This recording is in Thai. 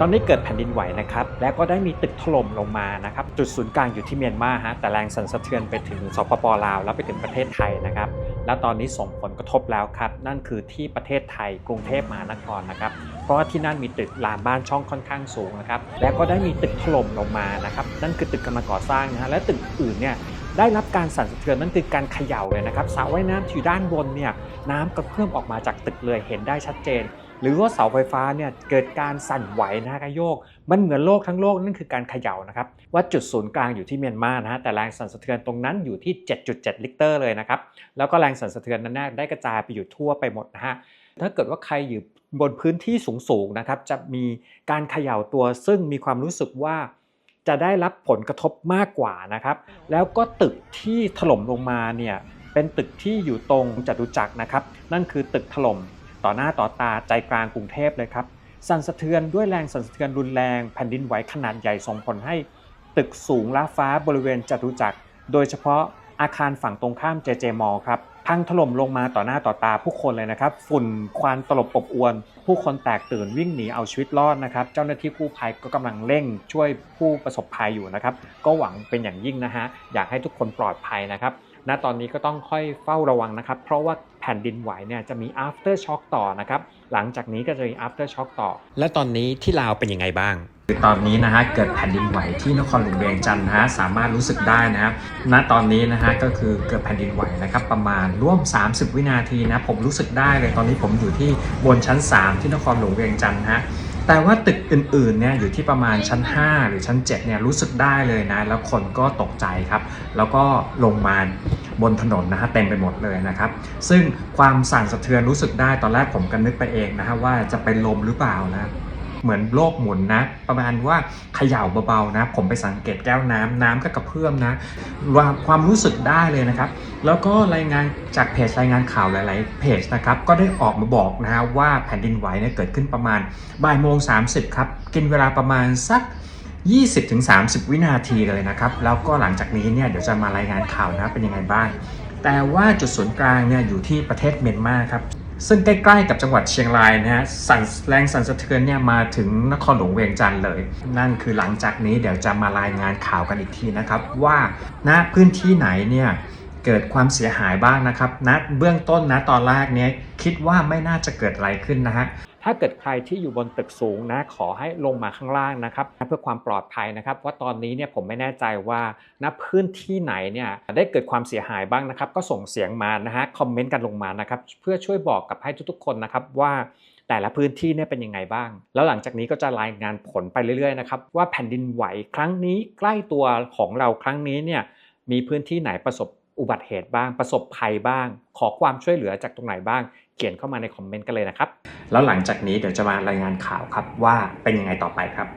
ตอนนี้เกิดแผ่นดินไหวนะครับ แล้วก็ได้มีตึกถล่มลงมานะครับ จุดศูนย์กลางอยู่ที่เมียนมาฮะ แต่แรงสั่นสะเทือนไปถึงสปปลาว แล้วไปถึงประเทศไทยนะครับ และตอนนี้ส่งผลกระทบแล้วครับ นั่นคือที่ประเทศไทยกรุงเทพมหานครนะครับ เพราะว่าที่นั่นมีตึกรามบ้านช่องค่อนข้างสูงนะครับ แล้วก็ได้มีตึกถล่มลงมานะครับ นั่นคือตึกกำลังก่อสร้างนะฮะ และตึกอื่นเนี่ยได้รับการสั่นสะเทือนนั่นคือการเขย่าเลยนะครับสระว่ายน้ำที่อยู่ด้านบนเนี่ยน้ำกระเพื่อมออกมาจากตึกเลยเห็นได้ชัดเจน หรือว่าเสาไฟฟ้าเนี่ยเกิดการสั่นไหวนะฮะกระโยก มันเหมือนโลกทั้งโลกนั่นคือการเขย่านะครับว่าจุดศูนย์กลางอยู่ที่เมียนมานะฮะแต่แรงสั่นสะเทือนตรงนั้นอยู่ที่ 7.7 ลิกเตอร์เลยนะครับแล้วก็แรงสั่นสะเทือนนั้นได้กระจายไปอยู่ทั่วไปหมดนะฮะถ้าเกิดว่าใครอยู่บนพื้นที่สูงๆนะครับจะมีการเขย่าตัวซึ่งมีความรู้สึกว่าจะได้รับผลกระทบมากกว่านะครับ แล้วก็ตึกที่ถล่มลงมาเนี่ยเป็นตึกที่อยู่ตรงจตุจักรนะครับ นั่นคือตึกถล่ม ต่อหน้าต่อตาใจกลางกรุงเทพเลยครับ สั่นสะเทือนด้วยแรงสั่นสะเทือนรุนแรงแผ่นดินไหวขนาดใหญ่ส่งผลให้ ตึกสูงล้าฟ้าบริเวณจตุจักร โดยเฉพาะอาคารฝั่งตรงข้ามเจเจมอครับพังถล่มลงมาต่อหน้าต่อตาผู้คนเลยนะครับ ฝุ่นควันตลบอบอวน ผู้คนแตกตื่นวิ่งหนีเอาชีวิตรอดนะครับ เจ้าหน้าที่กู้ภัยก็กำลังเร่งช่วยผู้ประสบภัยอยู่นะครับ ก็หวังเป็นอย่างยิ่งนะฮะอยากให้ทุกคนปลอดภัยนะครับ ณตอนนี้ก็ต้องค่อยเฝ้าระวังนะครับ เพราะว่าแผ่นดินไหวเนี่ยจะมี after shock ต่อนะครับ หลังจากนี้ก็จะมี after shock ต่อ และตอนนี้ที่ลาวเป็นยังไงบ้างคือตอนนี้นะฮะเกิดแผ่นดินไหวที่นครหลวงเวียงจันทร์นะฮะสามารถรู้สึกได้นะครับ ณตอนนี้นะฮะก็คือเกิดแผ่นดินไหวนะครับประมาณร่วม 30 วินาทีนะผมรู้สึกได้เลยตอนนี้ผมอยู่ที่บนชั้น 3 ที่นครหลวงเวียงจันทร์นะฮะแต่ว่าตึกอื่นๆเนี่ยอยู่ที่ประมาณชั้น 5 หรือชั้น7เนี่ยรู้สึกได้เลยนะ แล้วคนก็ตกใจครับ แล้วก็ลงมา บนถนนนะฮะเต็มไปหมดเลยนะครับ ซึ่งความสั่นสะเทือนรู้สึกได้ตอนแรกผมก็นึกไปเองนะฮะว่าจะเป็นลมหรือเปล่านะเหมือนโลกหมุนนะ ประมาณว่าเขย่าเบาๆนะ ผมไปสังเกตแก้วน้ำน้ำก็กระเพื่อมนะว่าความรู้สึกได้เลยนะครับ แล้วก็รายงานจากเพจรายงานข่าวหลาย ๆ เพจนะครับ ก็ได้ออกมาบอกนะฮะว่าแผ่นดินไหวเนี่ยเกิดขึ้นประมาณบ่ายโมง30ครับ กินเวลาประมาณสัก 20-30 วินาทีเลยนะครับ แล้วก็หลังจากนี้เนี่ยเดี๋ยวจะมารายงานข่าวนะเป็นยังไงบ้าง แต่ว่าจุดศูนย์กลางเนี่ยอยู่ที่ประเทศเมียนมาครับ ซึ่งใกล้ๆกับจังหวัดเชียงรายนะฮะสั่นแรงสั่นสะเทือนเนี่ยมาถึงนครหลวงเวียงจันทร์เลย นั่นคือหลังจากนี้เดี๋ยวจะมารายงานข่าวกันอีกทีนะครับ ว่าณพื้นที่ไหนเนี่ยเกิดความเสียหายบ้างนะครับณเบื้องต้นนะตอนแรกเนี้ยคิดว่าไม่น่าจะเกิดอะไรขึ้นนะฮะ ถ้าเกิดใครที่อยู่บนตึกสูงนะขอให้ลงมาข้างล่างนะครับเพื่อความปลอดภัยนะครับว่าตอนนี้เนี่ยผมไม่แน่ใจว่าณพื้นที่ไหนเนี่ยได้เกิดความเสียหายบ้างนะครับ ก็ส่งเสียงมานะฮะคอมเมนต์กันลงมานะครับเพื่อช่วยบอกกับให้ทุกๆ คนนะครับว่าแต่ละพื้นที่เนี่ยเป็นยังไงบ้าง แล้วหลังจากนี้ก็จะรายงานผลไปเรื่อยๆนะครับว่าแผ่นดินไหวครั้งนี้ใกล้ตัวของเราครั้งนี้เนี่ยมีพื้นที่ไหนประสบ อุบัติเหตุบ้างประสบภัยบ้าง ขอความช่วยเหลือจากตรงไหนบ้าง เขียนเข้ามาในคอมเมนต์กันเลยนะครับ แล้วหลังจากนี้เดี๋ยวจะมารายงานข่าวครับว่าเป็นยังไงต่อไปครับ